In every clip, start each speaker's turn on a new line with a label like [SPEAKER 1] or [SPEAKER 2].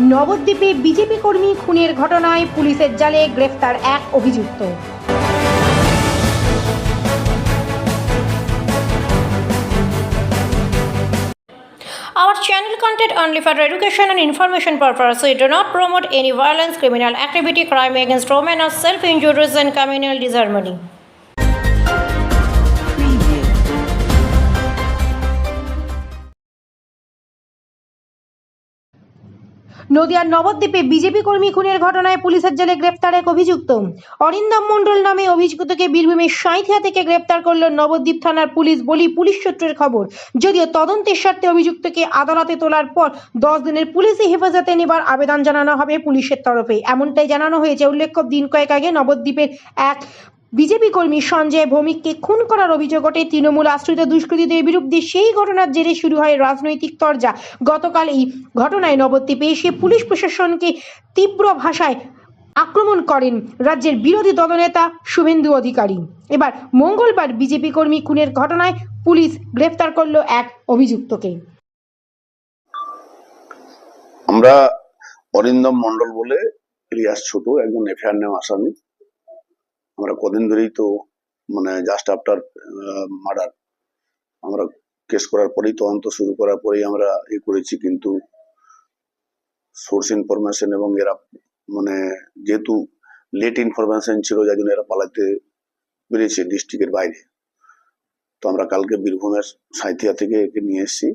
[SPEAKER 1] নবদ্বীপে বিজেপি কর্মী খুনের ঘটনায় পুলিশের জালে গ্রেফতার এক অভিযুক্ত Our channel content only for education and information purpose. We do not promote any violence, criminal activity, crime against women, or self-injuries and communal disharmony. নদিয়ার নবদ্বীপে বিজেপি কর্মী খুনের ঘটনায় পুলিশের জেলে গ্রেপ্তার এক অভিযুক্ত। অরিন্দম মণ্ডল নামে অভিযুক্তকে বীরভূমের সাঁইথিয়া থেকে গ্রেপ্তার করল নবদ্বীপ থানার পুলিশ বলি পুলিশ সূত্রের খবর। যদিও তদন্তের স্বার্থে অভিযুক্তকে আদালতে তোলার পর দশ দিনের পুলিশি হেফাজতে নেবার আবেদন জানানো হবে পুলিশের তরফে। এমনটাই জানানো হয়েছে। উল্লেখ্য, দিন কয়েক আগে নবদ্বীপের এক বিজেপি কর্মী সঞ্জয় ভৌমিককে খুন করার অভিযোগ ওঠে। তৃণমূল আশ্রিত দুষ্কৃতীদের বিরুদ্ধে সেই ঘটনার জেরে শুরু হয় রাজনৈতিক তরজা। গতকাল এই ঘটনায় নবদ্বীপে এসে পুলিশ প্রশাসনকে তীব্র ভাষায় আক্রমণ করেন রাজ্যের বিরোধী দলনেতা শুভেন্দু অধিকারী। এবার মঙ্গলবার বিজেপি কর্মী খুনের ঘটনায় পুলিশ গ্রেফতার করল এক অভিযুক্তকে।
[SPEAKER 2] আমরা অরিন্দম মন্ডল বলে ইলিয়াস ছোট, একজন এফআইআর নেওয়া আসামি। আমরা কদিন ধরেই তো মানে জাস্ট আফটার মার্ডার আমরা কেস করার পরেই তদন্ত শুরু করার পরেই আমরা এ করেছি কিন্তু সোর্স ইনফরমেশন এবং এরা মানে যেহেতু লেট ইনফরমেশন ছিল যার জন্য এরা পালাতে পেরেছে ডিস্ট্রিক্টের বাইরে। তো আমরা কালকে বীরভূমের সাঁইথিয়া থেকে একে নিয়ে এসেছি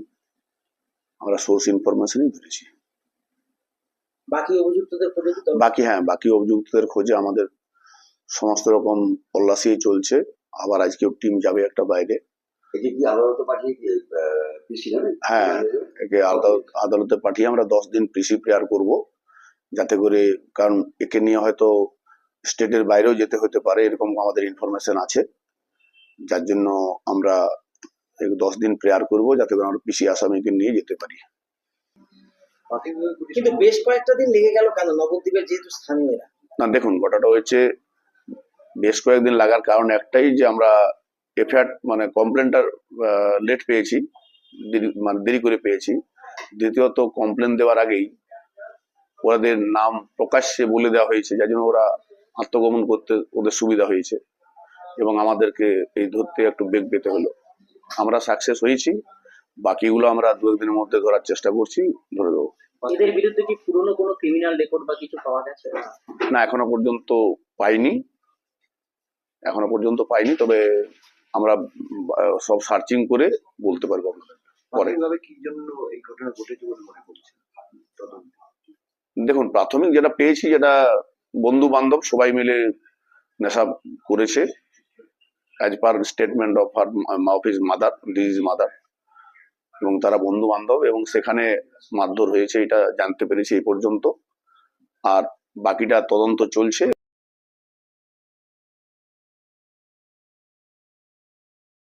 [SPEAKER 2] আমরা সোর্স ইনফরমেশনই ধরেছি।
[SPEAKER 3] বাকি অভিযুক্তদের খোঁজে
[SPEAKER 2] বাকি হ্যাঁ বাকি অভিযুক্তদের খোঁজে আমাদের সমস্ত রকম তল্লাশি চলছে। আবার আজকেও টিম যাবে একটা বাইরে। হ্যাঁ একে আদালত আদালতে পাঠিয়ে আমরা দশ দিন পিসি প্রেয়ার করব। যাতে করে কারণ একে নিয়ে হয়তো স্টেটের বাইরেও যেতে হতে পারে এরকম আমাদের ইনফরমেশন আছে। যার জন্য আমরা দশ দিন প্রেয়ার করব যাতে করে আমরা পিসি আসামিকে নিয়ে যেতে পারি।
[SPEAKER 3] কিন্তু বেশ কয়েকটা দিন লেগে গেল কেন? নবদ্বীপের যেহেতু স্থানীয়রা।
[SPEAKER 2] না দেখুন ঘটনাটা হয়েছে বেশ কয়েকদিন লাগার কারণ একটাই যে আমরা এফআইআর মানে কমপ্লেনটা লেট পেয়েছি দেরি- মানে দেরি করে পেয়েছি। দ্বিতীয়ত কমপ্লেন দেওয়ার আগেই ওদের নাম প্রকাশ্যে বলে দেওয়া হয়েছে যার জন্য ওরা আত্মগমন করতে ওদের সুবিধা হয়েছে এবং আমাদেরকে এই ধরতে একটু বেগ পেতে হলো। আমরা সাকসেস হয়েছি বাকিগুলো আমরা দু একদিনের মধ্যে ধরার চেষ্টা করছি ধরে দেবো
[SPEAKER 3] এদের বিরুদ্ধে কি পুরনো কোনো ক্রিমিনাল রেকর্ড বা কিছু পাওয়া গেছে?
[SPEAKER 2] না এখনও পর্যন্ত পাইনি। এখনও পর্যন্ত পাইনি তবে আমরা সব সার্চিং করে বলতে পারব পরে।
[SPEAKER 4] কি জন্য এই ঘটনা ঘটেছে বলে মনে করছেন?
[SPEAKER 2] দেখুন প্রাথমিক যেটা পেয়েছি যেটা বন্ধু বান্ধব সবাই মিলে নেশা করেছে as per statement of her of mother this mother এবং তারা বন্ধু বান্ধব এবং সেখানে মারধর হয়েছে এটা জানতে পেরেছি এই পর্যন্ত। আর বাকিটা তদন্ত চলছে।